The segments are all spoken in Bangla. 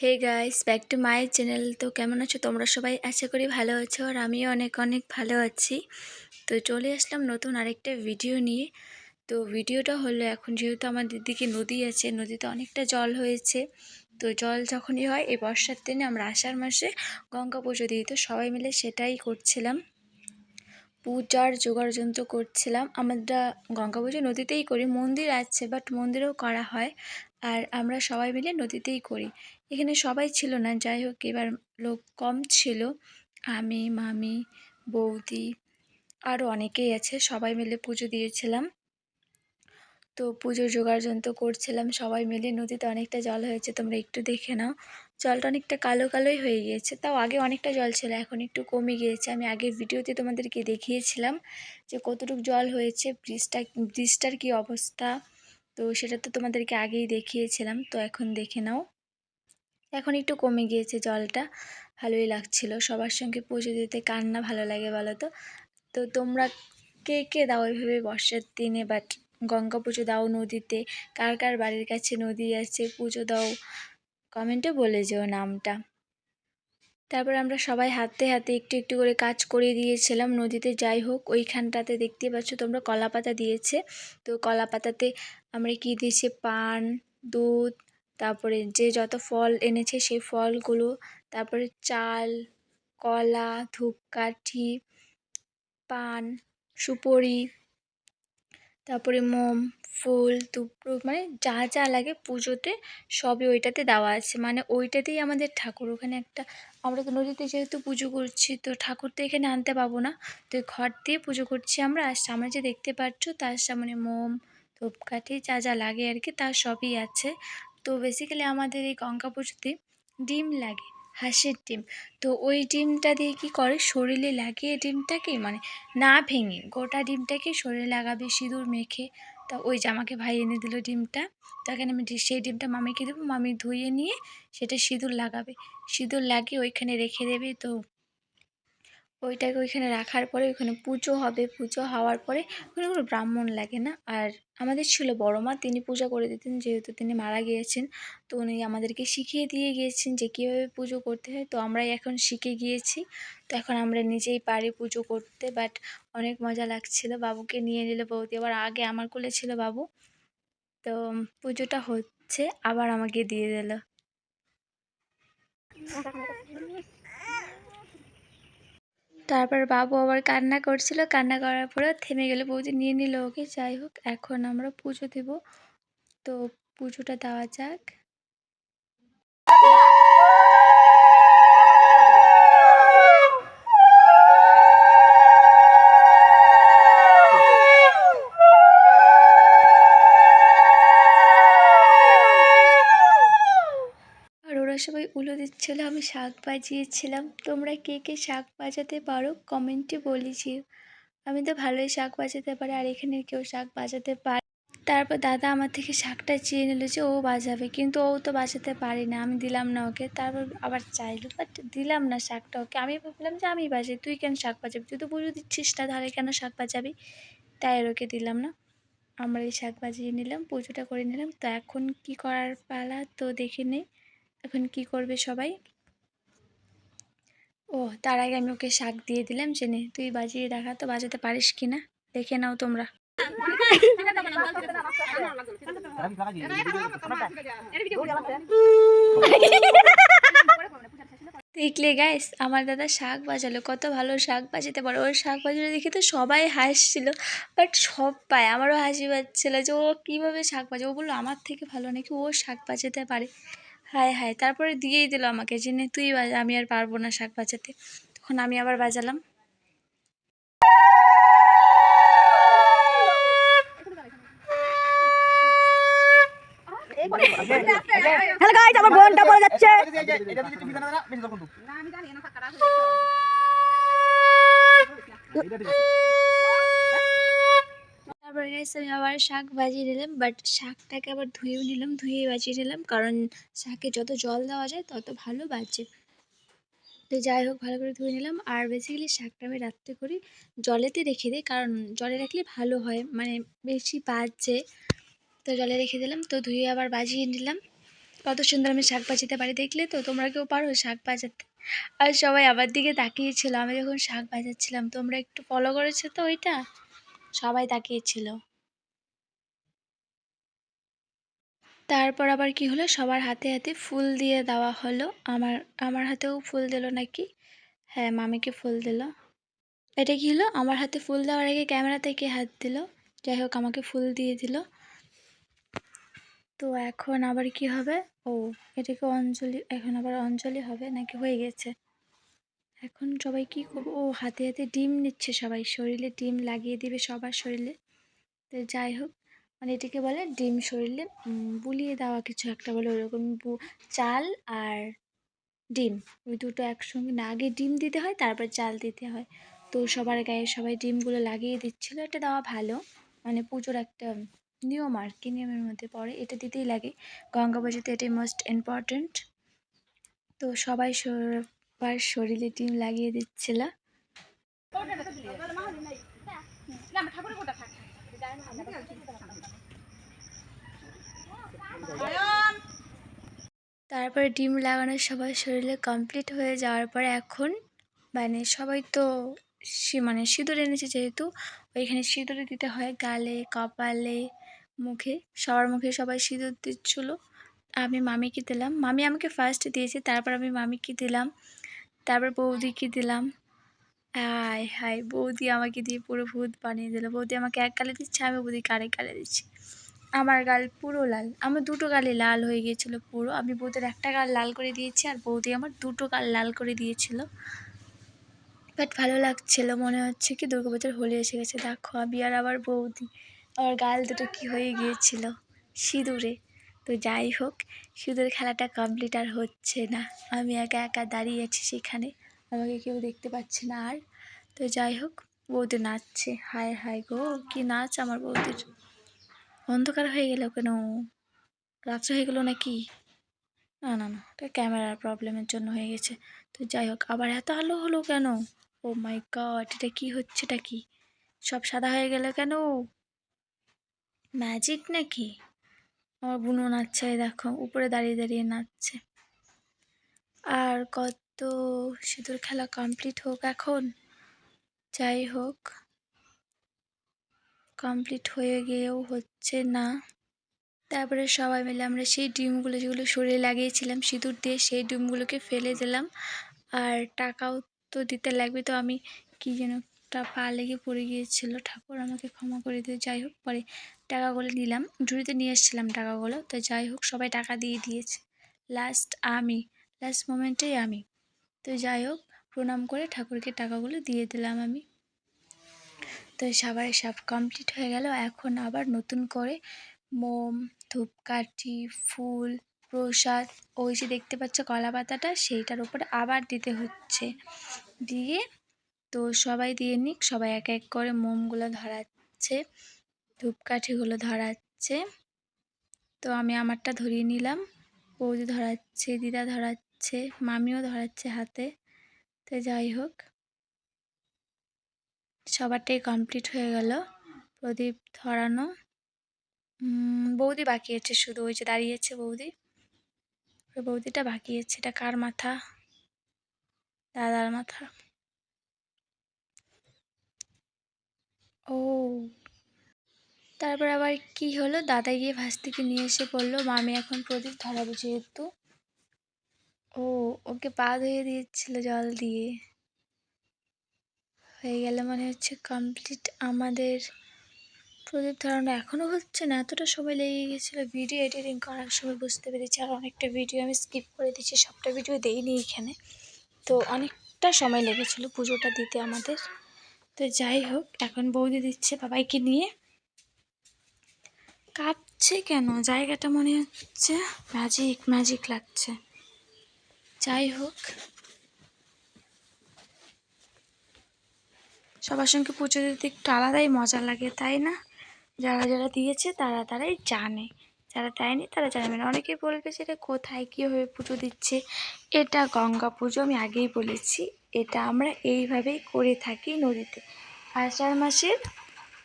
Hey guys back to my channel তো কেমন আছো? তোমরা সবাই আশা করি ভালো আছো আর আমিও অনেক অনেক ভালো আছি। তো চলে আসলাম নতুন আরেকটা ভিডিও নিয়ে। তো ভিডিওটা হলো, এখন যেহেতু আমাদের দিকে নদী আছে, নদীতে অনেকটা জল হয়েছে। তো জল যখনই হয়, এই বর্ষার দিনে আমরা আষাঢ় মাসে গঙ্গা পুজো দিই। তো সবাই মিলে সেটাই করছিলাম। পূজার জোগাড় যন্ত্র করছিলাম। আমরা গঙ্গা পুজো নদীতেই করি। মন্দির আছে বাট মন্দিরেও করা হয়। আর আমরা সবাই মিলে নদীতেই করি। এখানে সবাই ছিল না, যাই হোক এবার লোক কম ছিল। আমি, মামি, বৌদি আরও অনেকেই আছে, সবাই মিলে পুজো দিয়েছিলাম। তো পুজোর জোগাড় যন্ত্র করছিলাম, সবাই মিলে নদীতে অনেকটা জল হয়েছে, তোমরা একটু দেখে নাও। জলটা অনেকটা কালো কালোই হয়ে গিয়েছে, তাও আগে অনেকটা জল ছিল, এখন একটু কমে গিয়েছে। আমি আগের ভিডিওতে তোমাদেরকে দেখিয়েছিলাম যে কতটুকু জল হয়েছে, ব্রিজটা, ব্রিজটার কী অবস্থা? তো সেটা তো তোমাদেরকে আগেই দেখিয়েছিলাম, তো এখন দেখে নাও। এখন একটু কমে গিয়েছে জলটা, ভালোই লাগছিল। সবার সঙ্গে পুজো দিতে কার না ভালো লাগে বলো তো? তো তোমরা কে কে দাও ওইভাবে বর্ষার দিনে? বাট গঙ্গা পুজো দাও নদীতে, কার কার বাড়ির কাছে নদী আছে, পুজো দাও। কমেন্টে বলে যেও নামটা। তারপর আমরা সবাই হাতে হাতে একটু একটু করে কাজ করে দিয়েছিলাম নদীতে। যাই হোক, ওইখানটাতে দেখতে পাচ্ছ তোমরা কলা পাতা দিয়েছে। তো কলা পাতাতে আমরা কি দিয়েছি? পান, দুধ, তারপরে যে যত ফল এনেছে সেই ফলগুলো, তারপরে চাল, কলা ধূপকাঠি পান, সুপরি, তারপরে মোম, ফুল দুব্রো মানে যা যা লাগে পুজোতে সবই ওইটাতে দেওয়া আছে। মানে ওইটাতেই আমাদের ঠাকুর। ওখানে একটা আমরা তো নদীতে যেহেতু পুজো করছি, তো ঠাকুর তো এখানে আনতে পাবো না। তো ঘর দিয়ে পুজো করছি আমরা। আর সামনে যে দেখতে পাচ্ছ, তার সামনে মোম, ধূপকাঠি যা যা লাগে আর কি, তার সবই আছে। তো বেসিক্যালি আমাদের এই গঙ্গা পুজোতে ডিম লাগে, হাঁসের ডিম। তো ওই ডিমটা দিয়ে কী করে? শরীরে লাগিয়ে ডিমটাকে মানে না ভেঙে, গোটা ডিমটাকে শরীরে লাগাবে, সিঁদুর মেখে। তা ওই যে আমাকে ভাই এনে দিল ডিমটা তখন আমি সেই ডিমটা মামিকে দেবো, মামি ধুয়ে নিয়ে সেটা সিঁদুর লাগাবে। সিঁদুর লাগিয়ে ওইখানে রেখে দেবে, তো ওইটাকে ওইখানে রাখার পরে ওইখানে পুজো হবে। পুজো হওয়ার পরে ওখানে কোনো ব্রাহ্মণ লাগে না। আর আমাদের ছিল বড় মা, তিনি পূজা করে দিতেন, যেহেতু তিনি মারা গিয়েছেন। তো উনি আমাদেরকে শিখিয়ে দিয়ে গিয়েছেন যে কীভাবে পুজো করতে হয়। তো আমরাই এখন শিখে গিয়েছি। তো এখন আমরা নিজেই পারি পুজো করতে। বাট অনেক মজা লাগছিল। বাবুকে নিয়ে নিলে বৌদি। আবার আগে আমার কোলে ছিল বাবু। তো পুজোটা হচ্ছে, আবার আমাকে দিয়ে দিল। তারপর বাবু আবার কান্না করছিল। কান্না করার পরে থেমে গেলে বৌদি। নিয়ে নিল ওকে। যাই হোক, এখন আমরা পুজো দেব। তো পুজোটা দেওয়া যাক। দিচ্ছিল, আমি শাক বাজিয়েছিলাম। তোমরা কে কে শাক বাজাতে পারো কমেন্টে বলেছি আমি তো ভালোই শাক বাজাতে পারি, আর এখানে কেউ শাক বাজাতে পারে তারপর দাদা আমার থেকে শাকটা চেয়ে নিল যে ও বাজাবে, কিন্তু ও তো বাজাতে পারি না, আমি দিলাম না ওকে। তারপর আবার চাইলো বাট দিলাম না শাকটা ওকে। আমি ভাবলাম যে আমি বাজাই, তুই কেন শাক বাজাবি? তুই তো পুজো দিচ্ছিস না, তাহলে কেন শাক বাজাবি? তাই ওকে দিলাম না। আমরা এই শাক বাজিয়ে নিলাম, পুজোটা করে নিলাম। তো এখন কি করার পালা তো দেখে নেই এখন কি করবে সবাই? ও তার আগে আমি ওকে শাক দিয়ে দিলাম, জেনে। তুই বাজিয়ে দেখা তো, বাজাতে পারিস কি না? দেখে নাও তোমরা। দেখলে গাইস আমার দাদা শাক বাজালো, কত ভালো শাক বাজাতে পারে। ওর শাক বাজানো দেখে তো সবাই হাসছিল বাট সব পায়। আমারও হাসি পাচ্ছিল যে ও কীভাবে শাক বাজে ও বলল, আমার থেকে ভালো নাকি ও শাক বাজাতে পারে? হায় হায় তারপরে দিয়েই দিল আমাকে যে নে তুই বাজা আমি আর পারব না শাক বাজাতে তখন আমি আবার বাজালাম। হ্যালো গাইস আমার বোনটা পড়ে যাচ্ছে। তারপরে গাইস আমি আবার শাক বাজিয়ে দিলাম বাট শাকটাকে আবার ধুয়েও নিলাম, ধুয়ে বাজিয়ে নিলাম, কারণ শাকে যত জল দেওয়া যায় তত ভালো বাজে। তো যাই হোক, ভালো করে ধুয়ে নিলাম, আর বেসিক্যালি শাকটা আমি রাত্রে করি, জলেতে রেখে দিই, কারণ জলে রাখলে ভালো হয় মানে বেশি বাজে। তো জলে রেখে দিলাম, তো ধুয়ে আবার বাজিয়ে নিলাম। কত সুন্দর আমি শাক বাজাতে পারি, দেখলে তো? তোমরা কেউ পারো শাক বাজাতে আর সবাই আমার দিকে তাকিয়েছিল আমি যখন শাক বাজাচ্ছিলাম তোমরা একটু ফলো করেছ তো ওইটা? সবাই তাকিয়েছিল তারপর আবার কি হলো? সবার হাতে হাতে ফুল দিয়ে দেওয়া হলো। আমার আমার হাতেও ফুল দিল নাকি? হ্যাঁ মামিকে ফুল দিল। এটা কি হলো? আমার হাতে ফুল দেওয়ার আগে ক্যামেরা থেকে হাত দিল। যাই হোক, আমাকে ফুল দিয়ে দিল। তো এখন আবার কি হবে? ও, এটাকে অঞ্জলি, এখন আবার অঞ্জলি হবে নাকি? হয়ে গেছে। এখন সবাই কি করব? ও হাতে হাতে ডিম নিচ্ছে সবাই। শরীরে ডিম লাগিয়ে দিবে সবার শরীরে। তো যাই হোক মানে এটাকে বলে ডিম শরীরে বুলিয়ে দেওয়া কিছু একটা বলে ওরকম চাল আর ডিম। ওই দুটো একসঙ্গে না, আগে ডিম দিতে হয়, তারপর চাল দিতে হয়। তো সবার গায়ে সবাই ডিমগুলো লাগিয়ে দিচ্ছিল, এটা দেওয়া ভালো। মানে পুজোর একটা নিয়ম আর কি, নিয়মের মধ্যে পড়ে। এটা দিতেই লাগে। গঙ্গা পুজোতে এটাই মোস্ট ইম্পর্ট্যান্ট তো সবাই সবার শরীরে ডিম লাগিয়ে দিচ্ছিল। তারপরে ডিম লাগানো সবার শরীরে কমপ্লিট হয়ে যাওয়ার পরে এখন মানে সবাই তো মানে সিঁদুর এনেছে যেহেতু, ওইখানে সিঁদুরে দিতে হয় গালে, কপালে, মুখে। সবার মুখে সবাই সিঁদুর দিচ্ছিল। আমি মামিকে দিলাম। মামি আমাকে ফার্স্ট দিয়েছে, তারপর আমি মামিকে দিলাম। তারপর বৌদিকে দিলাম। হাই হাই বৌদি আমাকে দিয়ে পুরো ভূত বানিয়ে দিল। বৌদি আমাকে এক গালে দিচ্ছে, আমি বৌদিকে আরেক গালে দিচ্ছি। আমার গাল পুরো লাল। আমার দুটো গালে লাল হয়ে গিয়েছিল পুরো। আমি বৌদির একটা গাল লাল করে দিয়েছি আর বৌদি আমার দুটো গাল লাল করে দিয়েছিল। বাট ভালো লাগছিল, মনে হচ্ছে কি দুর্গাপুজোর হোলি এসে গেছে। দেখো, আমি আর আবার বৌদি, আমার গাল দুটো কি হয়ে গিয়েছিল। সিঁদুরে। তো যাই হোক, সিঁদুর খেলাটা কমপ্লিট আর হচ্ছে না। আমি একা একা দাঁড়িয়ে আছি সেখানে, আমাকে কেউ দেখতে পাচ্ছে না আর। তো যাই হোক, বৌদি নাচছে। হায় হায় গো, কি নাচ আমার বৌদির? অন্ধকার হয়ে গেল কেন? রাত্রে হয়ে গেলো নাকি? না না না, এটা ক্যামেরার প্রবলেমের জন্য হয়ে গেছে। তো যাই হোক, আবার এত আলো হলো কেন? ও মাই গড এটা কি হচ্ছে এটা কি? সব সাদা হয়ে গেল কেন? ম্যাজিক নাকি? আমার বুনো নাচছে দেখো, উপরে দাঁড়িয়ে দাঁড়িয়ে নাচছে। আর কত সিঁদুর খেলা কমপ্লিট হোক এখন, যাই হোক কমপ্লিট হয়ে গিয়েও হচ্ছে না। তারপরে সবাই মিলে আমরা সেই ডিমগুলো যেগুলো শরীরে লাগিয়েছিলাম, সিঁদুর দিয়ে সেই ডিমগুলোকে ফেলে দিলাম। আর টাকাও তো দিতে লাগবে, তো আমি কী যেন একটা পা লেগে পড়ে গিয়েছিল। ঠাকুর আমাকে ক্ষমা করে দিয়ে যাই হোক, পরে টাকাগুলো নিলাম। ঝুড়িতে নিয়ে এসেছিলাম টাকাগুলো। তো যাই হোক, সবাই টাকা দিয়ে দিয়েছে। লাস্ট আমি। লাস্ট মোমেন্টেই আমি। তো যাই হোক, প্রণাম করে ঠাকুরকে টাকাগুলো দিয়ে দিলাম আমি। তো সবাই সব কমপ্লিট হয়ে গেল। এখন আবার নতুন করে মোম, ধূপকাঠি, ফুল, প্রসাদ, ওই যে দেখতে পাচ্ছ কলা পাতাটা সেইটার উপরে আবার দিতে হচ্ছে। দিয়ে তো সবাই দিয়ে নিক, সবাই এক এক করে মোমগুলো ধরাচ্ছে ধূপকাঠিগুলো ধরাচ্ছে। তো আমি আমারটা ধরিয়ে নিলাম। বৌদি ধরাচ্ছে, দিদা ধরাচ্ছে, মামিও ধরাচ্ছে হাতে। তো যাই হোক। সবারটাই কমপ্লিট হয়ে গেল প্রদীপ ধরানো। বৌদি বাকি আছে শুধু, ওই যে দাঁড়িয়েছে বৌদি। বৌদিটা বাকি আছে, এটা কার মাথা? দাদার মাথা। ও। তারপর আবার কি হলো? দাদা গিয়ে ভাস থেকে নিয়ে এসে বলল, মামি এখন প্রদীপ ধরাবো যেহেতু ও, ওকে পা ধুয়ে দিয়েছিল জল দিয়ে। হয়ে গেলে মনে হচ্ছে কমপ্লিট আমাদের প্রদীপ ধরানো। এখনও হচ্ছে না, এতটা সময় লেগে গেছিল। ভিডিও এডিটিং করার সময় বুঝতে পেরেছি। আর অনেকটা ভিডিও আমি স্কিপ করে দিয়েছি, সবটা ভিডিও দেইনি এখানে। তো অনেকটা সময় লেগেছিলো পুজোটা দিতে আমাদের। তো যাই হোক, এখন বৌদি দিচ্ছে বাবাইকে নিয়ে। কাঁপছে কেন? জায়গাটা মনে হচ্ছে ম্যাজিক ম্যাজিক লাগছে। যাই হোক। সবার সঙ্গে পুজো দিতে একটু আলাদাই মজা লাগে, তাই না? যারা যারা দিয়েছে তারা তারাই জানে। যারা দেয়নি তারা জানাবেন অনেকে বলবে যে এটা কোথায়, কীভাবে পুজো দিচ্ছে? এটা গঙ্গা পুজো, আমি আগেই বলেছি। এটা আমরা এইভাবেই করে থাকি নদীতে। আষাঢ় মাসের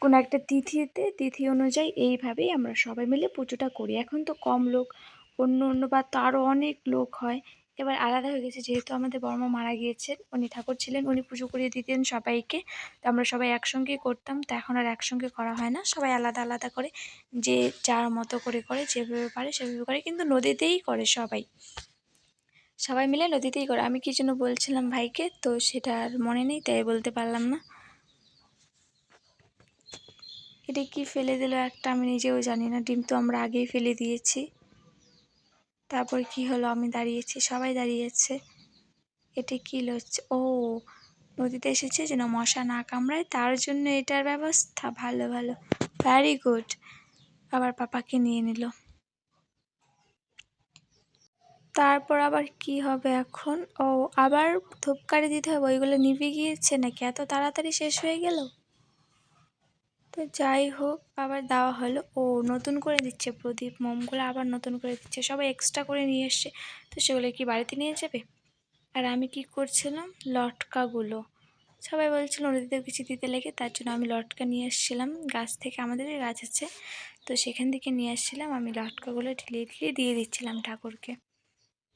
কোনো একটা তিথিতে, তিথি অনুযায়ী এইভাবেই আমরা সবাই মিলে পুজোটা করি। এখন তো কম লোক, অন্য অন্য বা তো আরও অনেক লোক হয়। এবার আলাদা হয়ে গেছে, যেহেতু আমাদের বর্মা মারা গিয়েছেন, উনি ঠাকুর ছিলেন, উনি পুজো করিয়ে দিতেন সবাইকে। তো আমরা সবাই একসঙ্গেই করতাম, তো এখন আর একসঙ্গে করা হয় না। সবাই আলাদা আলাদা করে, যে যার মতো করে করে, যেভাবে পারে সেভাবে করে, কিন্তু নদীতেই করে সবাই। সবাই মিলে নদীতেই করে। আমি কি জন্য বলছিলাম ভাইকে, তো সেটা আর মনে নেই, তাই বলতে পারলাম না। এটা কি ফেলে দিল একটা, আমি নিজেও জানি না। ডিম তো আমরা আগেই ফেলে দিয়েছি। তারপর কি হলো? আমি দাঁড়িয়েছি, সবাই দাঁড়িয়েছে। এটা কি হচ্ছে ও, নদীতে এসেছে যেন মশা না কামড়ায়, তার জন্য এটার ব্যবস্থা। ভালো ভালো। ভ্যারি গুড আবার পাপাকে নিয়ে নিল। তারপর আবার কি হবে এখন? ও, আবার ধূপকাঠি দিতে হবে? ওইগুলো নিভে গিয়েছে নাকি? এত তাড়াতাড়ি শেষ হয়ে গেল? তো যাই হোক, আবার দেওয়া হলো। ও নতুন করে দিচ্ছে প্রদীপ, মোমগুলো আবার নতুন করে দিচ্ছে। সবাই এক্সট্রা করে নিয়ে এসছে। তো সেগুলো কি বাড়িতে নিয়ে যাবে? আর আমি কি করছিলাম? লটকাগুলো। সবাই বলছিল নদীতে কিছু দিতে লেগে, তার জন্য আমি লটকা নিয়ে এসেছিলাম। গাছ থেকে আমাদেরই গাছ আছে। তো সেখান থেকে নিয়ে আসছিলাম আমি লটকাগুলো ঢিলিয়ে ঢিলিয়ে দিয়ে দিচ্ছিলাম ঠাকুরকে।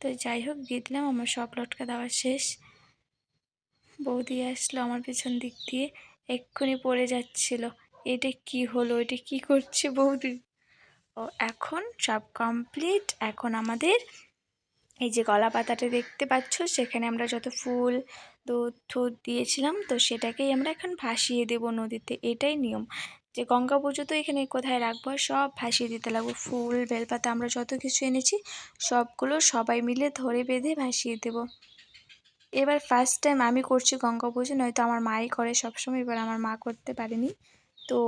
তো যাই হোক, দিয়ে দিলাম। আমার সব লটকা দেওয়া শেষ। বৌদি আসলো আমার পেছন দিক দিয়ে। এক্ষুনি পড়ে যাচ্ছিল। এটা কি হলো? এটা কি করছে বৌদি? ও, এখন সব কমপ্লিট এখন আমাদের এই যে গলা পাতাটা দেখতে পাচ্ছ, সেখানে আমরা যত ফুল, দুধ দিয়েছিলাম, তো সেটাকেই আমরা এখন ভাসিয়ে দেব নদীতে। এটাই নিয়ম। যে গঙ্গা পুজো তো এখানে কোথায় রাখব? সব ভাসিয়ে দিতে লাগবো। ফুল, বেলপাতা আমরা যত কিছু এনেছি, সবগুলো সবাই মিলে ধরে বেঁধে ভাসিয়ে দেব। এবার ফার্স্ট টাইম আমি করছি গঙ্গা পুজো, নয়তো আমার মাই করে সবসময়, এবার আমার মা করতে পারেনি। তো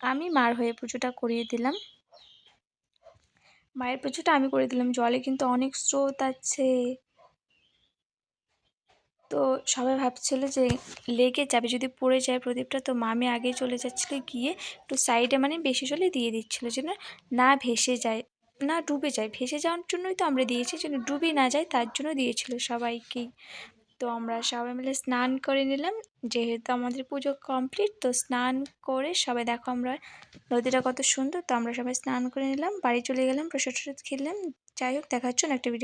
আমি মার হয়ে পুজোটা করিয়ে দিলাম। মায়ের পুজোটা আমি করে দিলাম। জলে কিন্তু অনেক স্রোত আছে। তো সবাই ভাবছিল যে লেগে যাবে, যদি পড়ে যায় প্রদীপটা, তো মামি আগে চলে যাচ্ছিল গিয়ে একটু সাইডে মানে বেশি জলে দিয়ে দিচ্ছিল যেন না ভেসে যায়, না ডুবে যায়। ভেসে যাওয়ার জন্যই তো আমরা দিয়েছি, যেন ডুবে না যায়, তার জন্য দিয়েছিল সবাইকেই। তো আমরা সবাই মিলে স্নান করে নিলাম। যেহেতু আমাদের পুজো কমপ্লিট, তো স্নান করে সবাই দেখো আমরা নদীটা কত সুন্দর। তো আমরা সবাই স্নান করে নিলাম, বাড়ি চলে গেলাম প্রসাদ খেলাম। যাই হোক না একটা ভিডিও